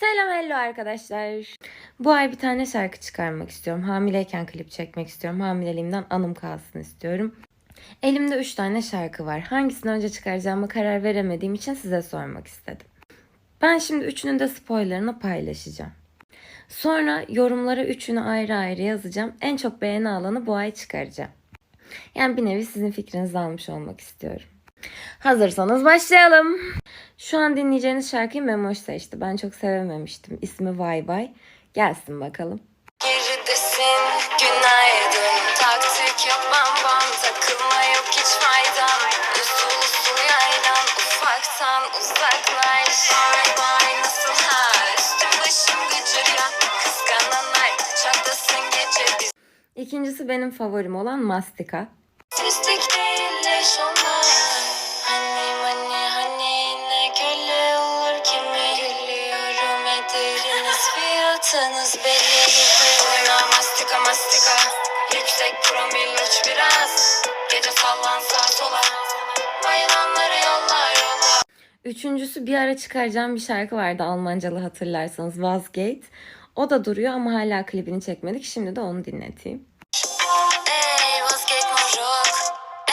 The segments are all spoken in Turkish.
Selam hello arkadaşlar. Bu ay bir tane şarkı çıkarmak istiyorum. Hamileyken klip çekmek istiyorum. Hamileliğimden anım kalsın istiyorum. Elimde 3 tane şarkı var. Hangisini önce çıkaracağıma karar veremediğim için size sormak istedim. Ben şimdi üçünün de spoilerını paylaşacağım. Sonra yorumlara üçünü ayrı ayrı yazacağım. En çok beğeni alanı bu ay çıkaracağım. Yani bir nevi sizin fikrinizi almış olmak istiyorum. Hazırsanız başlayalım. Şu an dinleyeceğiniz şarkıyı Memoş seçti. Ben çok sevememiştim. İsmi Vay Vay. Gelsin bakalım. Geridesin günaydın Taktik yok bam bam Takılma yok hiç faydan Usul usul yaylan Ufaktan uzaklaş Vay vay nasıl hal Üstüm başım gıcır ya Kıskananlar Çatlasın gece biz İkincisi benim favorim olan Mastika. Sistik Ederiniz fiyatınız belli Oyna mastika mastika Yüksek promil uç biraz Gece sallan sağa sola Bayılanları yollar yola Üçüncüsü bir ara çıkaracağım bir şarkı vardı Almancalı hatırlarsanız Vazgate. O da duruyor ama hala klibini çekmedik. Şimdi de onu dinleteyim. Ey vazgeç moruk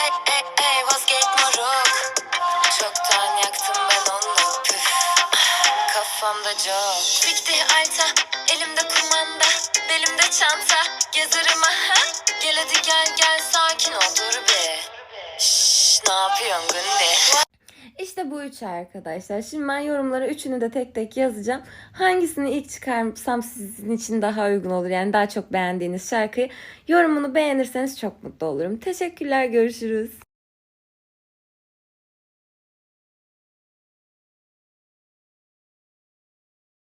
Ey ey ey vazgeç Kafamda job Bitti alta elimde kumanda Belimde çanta gezerim aha Gel hadi gel gel sakin ol dur be Şşş ne yapıyorsun Günde İşte bu üç arkadaşlar. Şimdi ben yorumlara üçünü de tek tek yazacağım. Hangisini ilk çıkarsam sizin için daha uygun olur. Yani daha çok beğendiğiniz şarkıyı. Yorumunu beğenirseniz çok mutlu olurum. Teşekkürler. Görüşürüz.